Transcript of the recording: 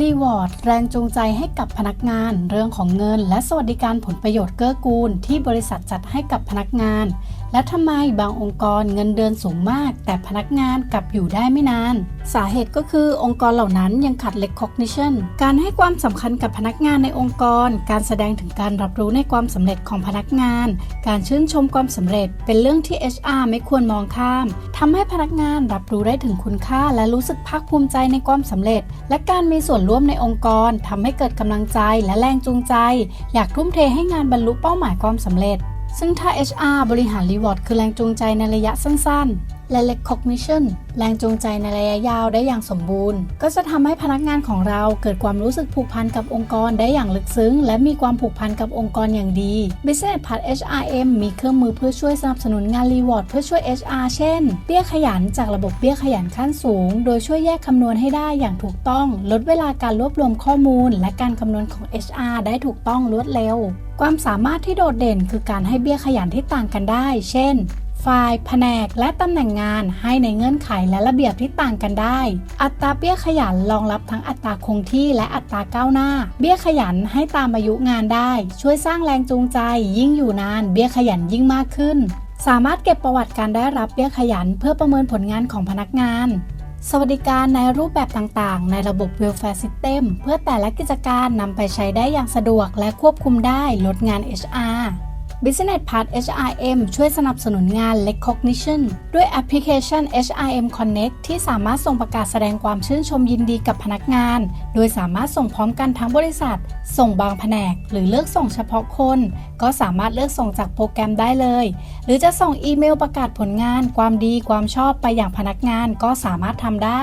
รีวอร์ดแรงจูงใจให้กับพนักงาน เรื่องของเงิน และสวัสดิการผลประโยชน์เกื้อกูล ที่บริษัทจัดให้กับพนักงาน และทำไมบางองค์กรเงินเดือนสูงมาก แต่พนักงานกลับอยู่ได้ไม่นาน สาเหตุก็คือองค์กรเหล่านั้นยังขาด recognition การให้ความสำคัญกับพนักงานในองค์กร การแสดงถึงการรับรู้ในความสำเร็จของพนักงาน การชื่นชมความสำเร็จ เป็นเรื่องที่ HR ไม่ควรมองข้ามทำให้พนักงานรับรู้ได้ถึงคุณค่า และรู้สึกภาคภูมิใจในความสำเร็จ และการมีส่วนร่วมในองค์กรทำให้เกิดกำลังใจและแรงจูงใจ อยากทุ่มเทให้งานบรรลุเป้าหมายความสำเร็จ ซึ่งถ้า HR บริหารรีวอร์ดคือแรงจูงใจในระยะสั้นๆและ Recognition แรงจูงใจในระยะยาวได้อย่างสมบูรณ์ ก็จะทำให้พนักงานของเราเกิดความรู้สึกผูกพันกับองค์กรได้อย่างลึกซึ้ง และมีความผูกพันกับองค์กรอย่างดี Business p a t HRM มีเครื่องมือเพื่อช่วยสนับสนุนงาน Reward เพื่อช่วย HR เช่น เบี้ยขยันจากระบบเบี้ยขยันขั้นสูง โดยช่วยแยกคำนวณให้ได้อย่างถูกต้อง ลดเวลาการรวบรวมข้อมูล และการคำนวณของ HR ได้ถูกต้องรวดเร็ว ความสามารถที่โดดเด่นคือการให้เบี้ยขยันที่ต่างกันได้ เช่น ฝ่ายแผนกและตำแหน่งงานให้ในเงื่อนไขและระเบียบที่ต่างกันได้ อัตราเบี้ยขยันรองรับทั้งอัตราคงที่และอัตราก้าวหน้า เบี้ยขยันให้ตามอายุงานได้ ช่วยสร้างแรงจูงใจ ยิ่งอยู่นาน เบี้ยขยันยิ่งมากขึ้น สามารถเก็บประวัติการได้รับเบี้ยขยัน เพื่อประเมินผลงานของพนักงานสวัสดิการในรูปแบบต่างๆ ในระบบ Welfare System เพื่อแต่ละกิจการนำไปใช้ได้อย่างสะดวกและควบคุมได้ลดงาน HR Business Part HRM ช่วยสนับสนุนงาน Recognition ด้วยแอปพลิเคชัน HRM Connect ที่สามารถส่งประกาศแสดงความชื่นชมยินดีกับพนักงาน โดยสามารถส่งพร้อมกันทั้งบริษัท ส่งบางแผนก หรือเลือกส่งเฉพาะคน ก็สามารถเลือกส่งจากโปรแกรมได้เลย หรือจะส่งอีเมลประกาศผลงาน ความดีความชอบไปอย่างพนักงานก็สามารถทำได้